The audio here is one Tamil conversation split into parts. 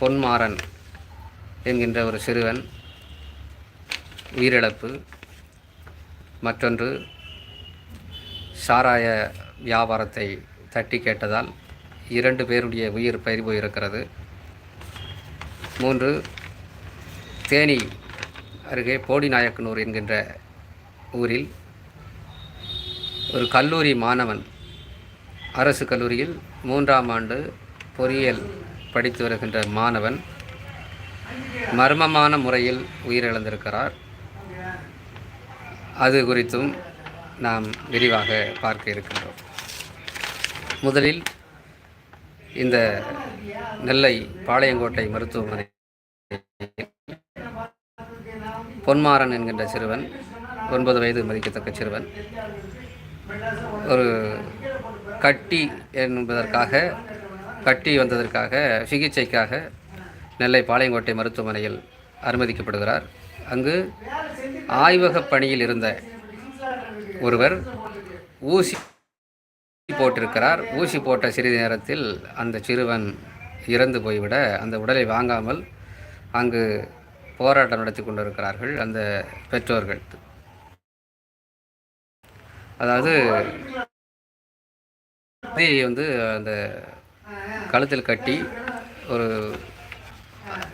பொன்மாறன் என்கின்ற ஒரு சிறுவன் உயிரிழப்பு மற்றொன்று சாராய வியாபாரத்தை தட்டி கேட்டதால் இரண்டு பேருடைய உயிர் பறி போயிருக்கிறது. மூன்று தேனி அருகே போடிநாயக்கனூர் என்கின்ற ஊரில் ஒரு கல்லூரி மாணவன் அரசு கல்லூரியில் மூன்றாம் ஆண்டு பொறியியல் படித்து வருகின்ற மாணவன் மர்மமான முறையில் உயிரிழந்திருக்கிறார். அது குறித்தும் நாம் விரிவாக பார்க்க இருக்கின்றோம். முதலில் இந்த நெல்லை பாளையங்கோட்டை மருத்துவமனை பொன்மாறன் என்கின்ற சிறுவன் ஒன்பது வயது மதிக்கத்தக்க சிறுவன் ஒரு கட்டி என்பதற்காக கட்டி வந்ததற்காக சிகிச்சைக்காக நெல்லை பாளையங்கோட்டை மருத்துவமனையில் அனுமதிக்கப்படுகிறார். அங்கு ஆய்வகப் பணியில் இருந்த ஒருவர் ஊசி போட்டிருக்கிறார். ஊசி போட்ட சிறிது நேரத்தில் அந்த சிறுவன் இறந்து போய்விட அந்த உடலை வாங்காமல் அங்கு போராட்டம் நடத்தி கொண்டிருக்கிறார்கள் அந்த பெற்றோர்கள். அதாவது வந்து அந்த கழுத்தில் கட்டி ஒரு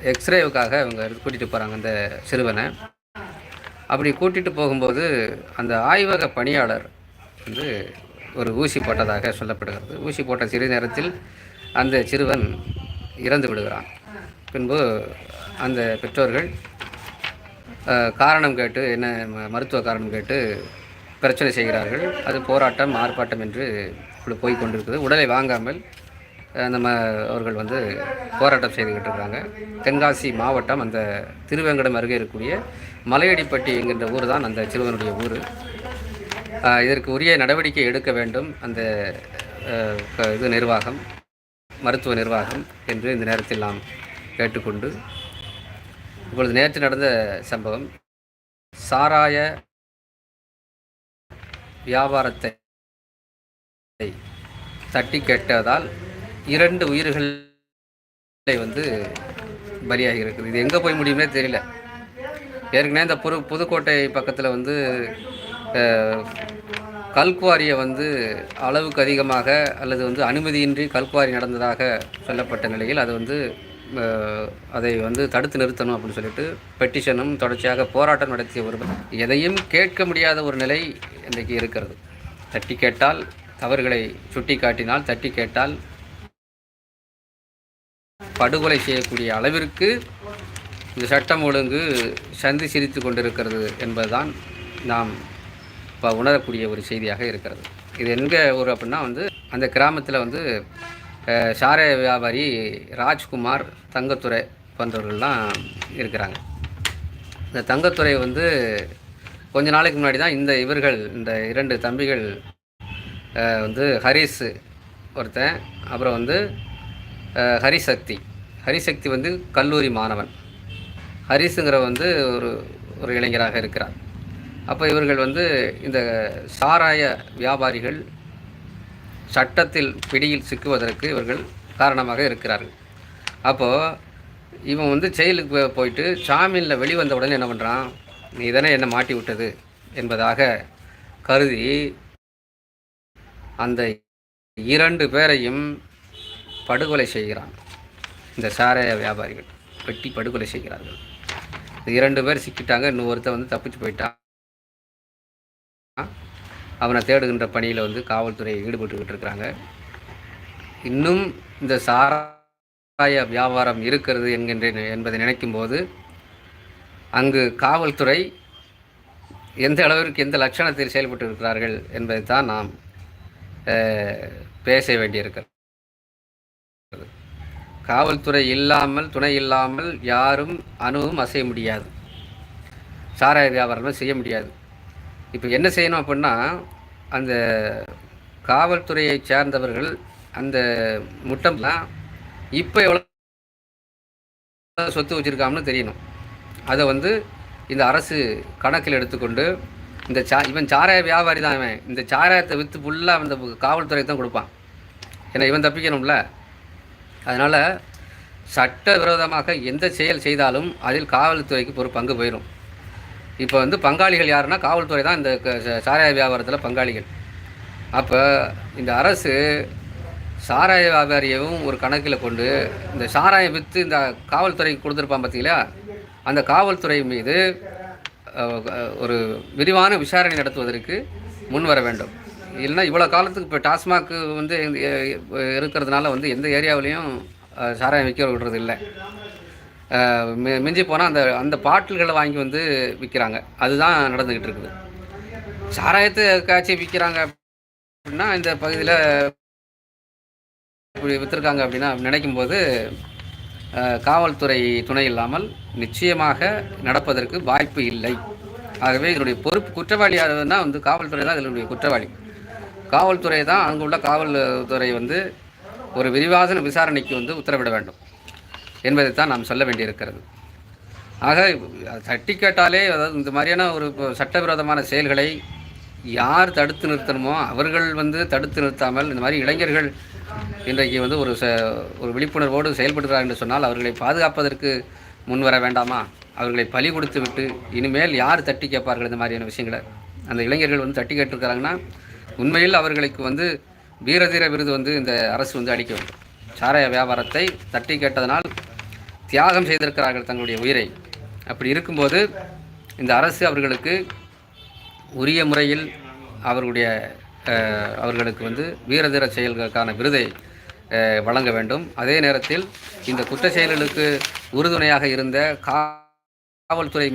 எக்ஸ்ரேவுக்காக அவங்க கூட்டிகிட்டு போகிறாங்க அந்த சிறுவனை. அப்படி கூட்டிகிட்டு போகும்போது அந்த ஆய்வக பணியாளர் வந்து ஒரு ஊசி போட்டதாக சொல்லப்படுகிறது. ஊசி போட்ட சிறு நேரத்தில் அந்த சிறுவன் இறந்து விடுகிறான். பின்பு அந்த பெற்றோர்கள் காரணம் கேட்டு என்ன ம- மருத்துவ காரணம் கேட்டு பிரச்சனை செய்கிறார்கள். அது போராட்டம் ஆர்ப்பாட்டம் என்று இப்படி போய் கொண்டிருக்குது. உடலை வாங்காமல் நம்ம அவர்கள் வந்து போராட்டம் செய்துக்கிட்டு இருக்காங்க. தென்காசி மாவட்டம் அந்த திருவேங்கடம் அருகே இருக்கக்கூடிய மலையடிப்பட்டி என்கின்ற ஊர் தான் அந்த சிறுவனுடைய ஊர். இதற்கு உரிய நடவடிக்கை எடுக்க வேண்டும். அந்த க- இது நிர்வாகம் மருத்துவ நிர்வாகம் என்று இந்த நேரத்தில் நாம் கேட்டுக்கொண்டு இப்பொழுது நேற்று நடந்த சம்பவம். சாராய வியாபாரத்தை தட்டி கேட்டதால் இரண்டு உயிர்களை வந்து பலியாகி இருக்குது இது எங்கே போய் முடியும்னே தெரியல. ஏற்கனவே இந்த புது புதுக்கோட்டை பக்கத்தில் வந்து கல்குவாரியை வந்து அளவுக்கு அதிகமாக அல்லது வந்து அனுமதியின்றி கல்குவாரி நடந்ததாக சொல்லப்பட்ட நிலையில் அது வந்து அதை வந்து தடுத்து நிறுத்தணும் அப்படின்னு சொல்லிட்டு பெட்டிஷனும் தொடர்ச்சியாக போராட்டம் நடத்திய ஒருவர் எதையும் கேட்க முடியாத ஒரு நிலை இன்றைக்கு இருக்கிறது. தட்டி கேட்டால் தவறுகளை சுட்டி காட்டினால் தட்டி கேட்டால் படுகொலை செய்யக்கூடிய அளவிற்கு இந்த சட்டம் ஒழுங்கு சந்தி சிரித்து கொண்டிருக்கிறது என்பதுதான் நாம் இப்போ உணரக்கூடிய ஒரு செய்தியாக இருக்கிறது. இது எங்கே ஊர் அப்படின்னா வந்து அந்த கிராமத்தில் வந்து சாரை வியாபாரி ராஜ்குமார் தங்கத்துறை போன்றவர்கள்லாம் இருக்கிறாங்க. இந்த தங்கத்துறை வந்து கொஞ்ச நாளைக்கு முன்னாடி தான் இந்த இவர்கள் இந்த இரண்டு தம்பிகள் வந்து ஹரிஸ் ஒருத்தன் அப்புறம் வந்து ஹரிசக்தி. ஹரிசக்தி வந்து கல்லூரி மாணவன். ஹரிசுங்கிற வந்து ஒரு ஒரு இளைஞராக இருக்கிறார். அப்போ இவர்கள் வந்து இந்த சாராய வியாபாரிகள் சட்டத்தில் பிடியில் சிக்குவதற்கு இவர்கள் காரணமாக இருக்கிறார்கள். அப்போது இவன் வந்து செயலுக்கு போயிட்டு ஜாமீனில் வெளிவந்த உடனே என்ன பண்ணுறான் நீ தானே என்னை மாட்டி விட்டது என்பதாக கருதி அந்த இரண்டு பேரையும் படுகொலை செய்கிறான். இந்த சாராய வியாபாரிகள் வெட்டி படுகொலை செய்கிறார்கள். இரண்டு பேர் சிக்கிட்டாங்க. இன்னும் வந்து தப்பிச்சு போயிட்டான். அவனை தேடுகின்ற பணியில் வந்து காவல்துறை ஈடுபட்டுக்கிட்டு இருக்கிறாங்க. இன்னும் இந்த சாராய வியாபாரம் இருக்கிறது என்கின்ற என்பதை நினைக்கும்போது அங்கு காவல்துறை எந்த அளவிற்கு எந்த லட்சணத்தில் செயல்பட்டு இருக்கிறார்கள் என்பதை தான் நாம் பேச வேண்டியிருக்கிறது. காவல்துறை இல்லாமல் துணை இல்லாமல் யாரும் அணுவும் அசைய முடியாது. சாராய வியாபாரம்லாம் செய்ய முடியாது. இப்போ என்ன செய்யணும் அப்படின்னா அந்த காவல்துறையை சேர்ந்தவர்கள் அந்த முட்டம்லாம் இப்போ எவ்வளோ சொத்து வச்சுருக்காங்கன்னு தெரியணும். அதை வந்து இந்த அரசு கணக்கில் எடுத்துக்கொண்டு இந்த சா இவன் சாராய வியாபாரி தான் இவன். இந்த சாராயத்தை விற்று ஃபுல்லாக அந்த காவல்துறைக்கு தான் கொடுப்பான். ஏன்னா இவன் தப்பிக்கணும்ல. அதனால் சட்ட விரோதமாக எந்த செயல் செய்தாலும் அதில் காவல்துறைக்கு ஒரு பங்கு போயிடும் இப்போ வந்து பங்காளிகள் யாருன்னா காவல்துறை தான் இந்த சாராய வியாபாரத்தில் பங்காளிகள். அப்போ இந்த அரசு சாராய வியாபாரியவும் ஒரு கணக்கில் கொண்டு இந்த சாராயம் விற்று இந்த காவல்துறைக்கு கொடுத்துருப்பான் பார்த்தீங்களா அந்த காவல்துறை மீது ஒரு விரிவான விசாரணை நடத்துவதற்கு முன் வர வேண்டும். இல்லைன்னா இவ்வளோ காலத்துக்கு இப்போ டாஸ்மாக் வந்து இருக்கிறதுனால வந்து எந்த ஏரியாவிலையும் சாராயம் விற்க விடுறது இல்லை. மிஞ்சி போனால் அந்த அந்த பாட்டில்களை வாங்கி வந்து விற்கிறாங்க அதுதான் நடந்துக்கிட்டு இருக்குது. சாராயத்தை காய்ச்சி விற்கிறாங்க அப்படின்னா இந்த பகுதியில் இப்படி விற்றுருக்காங்க அப்படின்னா நினைக்கும் போது காவல்துறை துணை இல்லாமல் நிச்சயமாக நடப்பதற்கு வாய்ப்பு இல்லை. ஆகவே இதனுடைய பொறுப்பு குற்றவாளி யாருன்னா வந்து காவல்துறை தான் இதனுடைய குற்றவாளி. காவல்துறை தான் அங்கே உள்ள காவல்துறை வந்து ஒரு விரிவாசன விசாரணைக்கு வந்து உத்தரவிட வேண்டும் என்பதைத்தான் நாம் சொல்ல வேண்டியிருக்கிறது. ஆக தட்டி கேட்டாலே அதாவது இந்த மாதிரியான ஒரு இப்போ சட்டவிரோதமான செயல்களை யார் தடுத்து நிறுத்தணுமோ அவர்கள் வந்து தடுத்து நிறுத்தாமல் இந்த மாதிரி இளைஞர்கள் இன்றைக்கு வந்து ஒரு ச ஒரு விழிப்புணர்வோடு செயல்படுகிறார் என்று சொன்னால் அவர்களை பாதுகாப்பதற்கு முன் வர வேண்டாமா? அவர்களை பலி கொடுத்து விட்டு இனிமேல் யார் தட்டி கேட்பார்கள் இந்த மாதிரியான விஷயங்களை? அந்த இளைஞர்கள் வந்து தட்டி கேட்டிருக்கிறாங்கன்னா உண்மையில் அவர்களுக்கு வந்து வீரதீர விருது வந்து இந்த அரசு வந்து அளிக்க வேண்டும். சாராய வியாபாரத்தை தட்டி கேட்டதனால் தியாகம் செய்திருக்கிறார்கள் தங்களுடைய உயிரை. அப்படி இருக்கும்போது இந்த அரசு அவர்களுக்கு உரிய முறையில் அவர்களுடைய அவர்களுக்கு வந்து வீரதீர செயல்களுக்கான விருதை வழங்க வேண்டும். அதே நேரத்தில் இந்த குற்ற செயல்களுக்கு உறுதுணையாக இருந்த காவல்துறை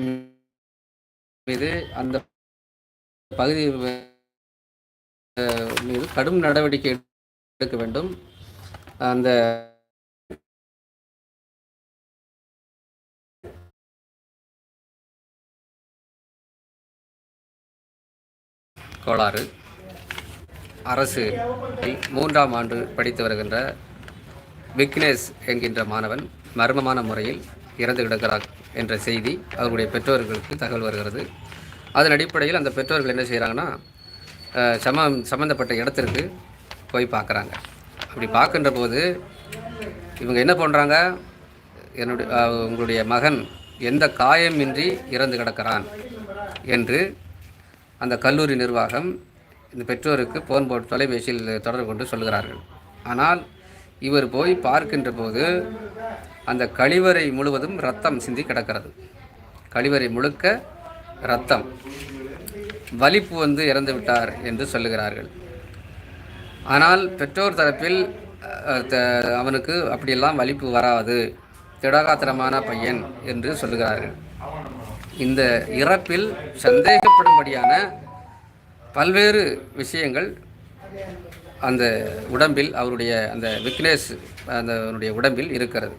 மீது அந்த பகுதி மீது கடும் நடவடிக்கை எடுக்க வேண்டும். அந்த கோளாறு அரசு மூன்றாம் ஆண்டு படித்து வருகின்ற விக்னேஷ் என்கின்ற மாணவன் மர்மமான முறையில் இறந்து கிடக்கிறார் என்ற செய்தி அவருடைய பெற்றோர்களுக்கு தகவல் வருகிறது. அதன் அடிப்படையில் அந்த பெற்றோர்கள் என்ன செய்கிறாங்கன்னா சம சம்மந்தப்பட்ட இடத்திற்கு போய் பார்க்குறாங்க. அப்படி பார்க்கின்ற போது இவங்க என்ன பண்ணுறாங்க என்னுடைய உங்களுடைய மகன் எந்த காயமின்றி இறந்து கிடக்கிறான் என்று அந்த கல்லூரி நிர்வாகம் இந்த பெற்றோருக்கு போன் போட்டு தொலைபேசியில் தொடர்பு கொண்டு சொல்கிறார்கள் ஆனால் இவர் போய் பார்க்கின்ற போது அந்த கழிவறை முழுவதும் ரத்தம் சிந்தி கிடக்கிறது. கழிவறை முழுக்க ரத்தம். வலிப்பு வந்து இறந்து விட்டார் என்று சொல்லுகிறார்கள். ஆனால் பெற்றோர் தரப்பில் த- அவனுக்கு அப்படியெல்லாம் வலிப்பு வராது. திடகாத்திரமான பையன் என்று சொல்லுகிறார்கள். இந்த இறப்பில் சந்தேகப்படும்படியான பல்வேறு விஷயங்கள் அந்த உடம்பில் அவருடைய அந்த விக்னேஷ் அந்த அவனுடைய உடம்பில் இருக்கிறது.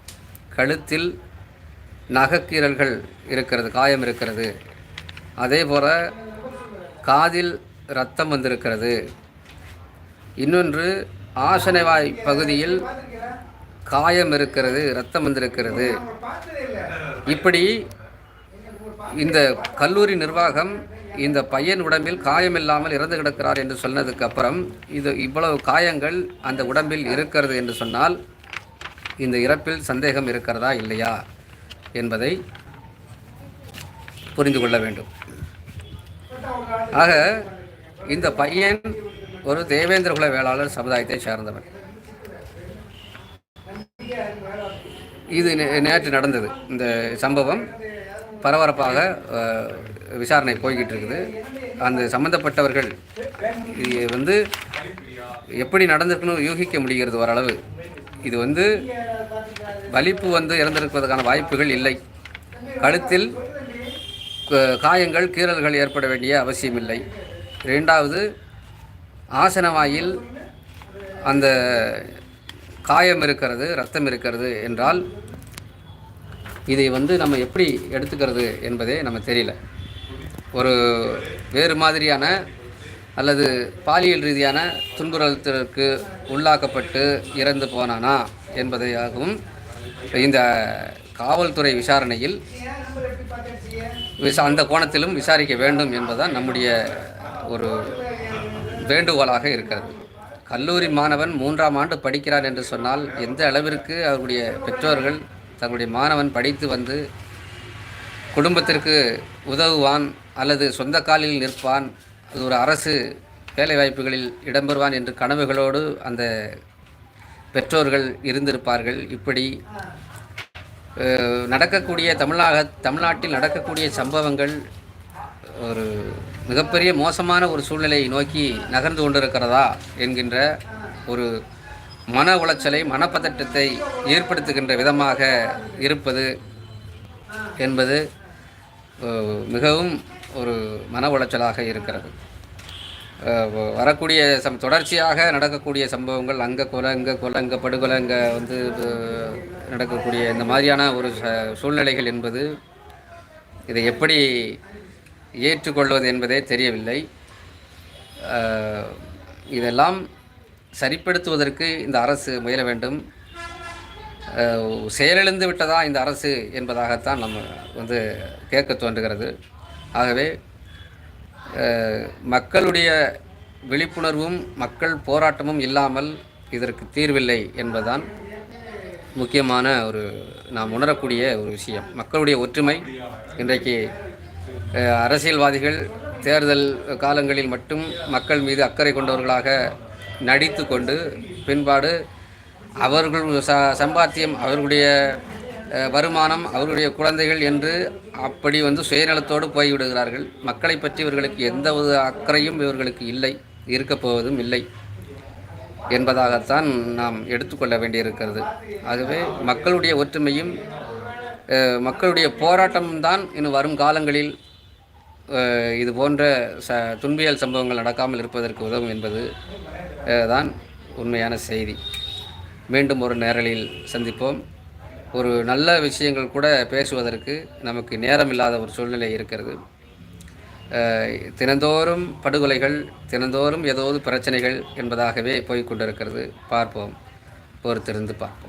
கழுத்தில் நகக்கீரல்கள் இருக்கிறது காயம் இருக்கிறது. அதே போல் காதில் ரத்தம் வந்திருக்கிறது. இன்னொன்று ஆசனவாய் பகுதியில் காயம் இருக்கிறது ரத்தம் வந்திருக்கிறது. இப்படி இந்த கல்லூரி நிர்வாகம் இந்த பையன் உடம்பில் காயமில்லாமல் இறந்து கிடக்கிறார் என்று சொன்னதுக்கு அப்புறம் இது இவ்வளவு காயங்கள் அந்த உடம்பில் இருக்கிறது என்று சொன்னால் இந்த இறப்பில் சந்தேகம் இருக்கிறதா இல்லையா என்பதை புரிந்து கொள்ள வேண்டும். ஆக இந்த பையன் ஒரு தேவேந்திர குல வேளாளர் சமுதாயத்தை சார்ந்தவன். இது நே- நேற்று நடந்தது. இந்த சம்பவம் பரபரப்பாக விசாரணை போய்கிட்டு இருக்குது அந்த சம்பந்தப்பட்டவர்கள் இது வந்து எப்படி நடந்திருக்குன்னு யூகிக்க முடிகிறது ஓரளவு. இது வந்து வலிப்பு வந்து இறந்திருப்பதற்கான வாய்ப்புகள் இல்லை. கழுத்தில் காயங்கள் கீறல்கள் ஏற்பட வேண்டிய அவசியமில்லை. இரண்டாவது ஆசனவாயில் அந்த காயம் இருக்கிறது ரத்தம் இருக்கிறது என்றால் இதை வந்து நம்ம எப்படி எடுத்துக்கிறது என்பதே நம்ம தெரியல. ஒரு வேறு மாதிரியான அல்லது பாலியல் ரீதியான துன்புறுத்தலுக்கு உள்ளாக்கப்பட்டு இறந்து போனானா என்பதையாகவும் இந்த காவல்துறை விசாரணையில் விசா அந்த கோணத்திலும் விசாரிக்க வேண்டும் என்பதுதான் நம்முடைய ஒரு வேண்டுகோளாக இருக்கிறது. கல்லூரி மாணவன் மூன்றாம் ஆண்டு படிக்கிறான் என்று சொன்னால் எந்த அளவிற்கு அவருடைய பெற்றோர்கள் தங்களுடைய மாணவன் படித்து வந்து குடும்பத்திற்கு உதவுவான் அல்லது சொந்த காலில் நிற்பான் அது ஒரு அரசு வேலைவாய்ப்புகளில் இடம்பெறுவான் என்று கனவுகளோடு அந்த பெற்றோர்கள் இருந்திருப்பார்கள். இப்படி நடக்கக்கூடிய தமிழக தமிழ்நாட்டில் நடக்கக்கூடிய சம்பவங்கள் ஒரு மிகப்பெரிய மோசமான ஒரு சூழ்நிலையை நோக்கி நகர்ந்து கொண்டிருக்கிறதா என்கின்ற ஒரு மன உளைச்சலை மனப்பதட்டத்தை ஏற்படுத்துகின்ற விதமாக இருப்பது என்பது மிகவும் ஒரு மன உளைச்சலாக இருக்கிறது. வரக்கூடிய சம் தொடர்ச்சியாக நடக்கக்கூடிய சம்பவங்கள் அங்கே கொலை இங்கே கொலை இங்கே படுகொலை இங்கே வந்து நடக்கக்கூடிய இந்த மாதிரியான ஒரு ச- சூழ்நிலைகள் என்பது இதை எப்படி ஏற்றுக்கொள்வது என்பதே தெரியவில்லை. இதெல்லாம் சரிப்படுத்துவதற்கு இந்த அரசு முயல வேண்டும். செயலிழந்து விட்டதா இந்த அரசு என்பதாகத்தான் நம்ம வந்து கேட்க தோன்றுகிறது. ஆகவே மக்களுடைய விழிப்புணர்வும் மக்கள் போராட்டமும் இல்லாமல் இதற்கு தீர்வில்லை என்பதுதான் முக்கியமான ஒரு நாம் உணரக்கூடிய ஒரு விஷயம். மக்களுடைய ஒற்றுமை இன்றைக்கு அரசியல்வாதிகள் தேர்தல் காலங்களில் மட்டும் மக்கள் மீது அக்கறை கொண்டவர்களாக நடித்து கொண்டு பின்பாடு அவர்கள் ச சம்பாத்தியம் அவர்களுடைய வருமானம் அவர்களுடைய குழந்தைகள் என்று அப்படி வந்து சுயநலத்தோடு போய்விடுகிறார்கள். மக்களை பற்றி இவர்களுக்கு எந்த ஒரு அக்கறையும் இவர்களுக்கு இல்லை இருக்கப் போவதும் இல்லை என்பதாகத்தான் நாம் எடுத்துக்கொள்ள வேண்டியிருக்கிறது. ஆகவே மக்களுடைய ஒற்றுமையும் மக்களுடைய போராட்டம்தான் இன்னும் வரும் காலங்களில் இது போன்ற ச துன்பியல் சம்பவங்கள் நடக்காமல் இருப்பதற்கு உதவும் என்பது தான் உண்மையான செய்தி. மீண்டும் ஒரு நேரலில் சந்திப்போம். ஒரு நல்ல விஷயங்கள் கூட பேசுவதற்கு நமக்கு நேரம் இல்லாத ஒரு சூழ்நிலை இருக்கிறது. தினந்தோறும் படுகொலைகள் தினந்தோறும் ஏதாவது பிரச்சனைகள் என்பதாகவே போய்கொண்டிருக்கிறது பார்ப்போம். பொறுத்திருந்து பார்ப்போம்.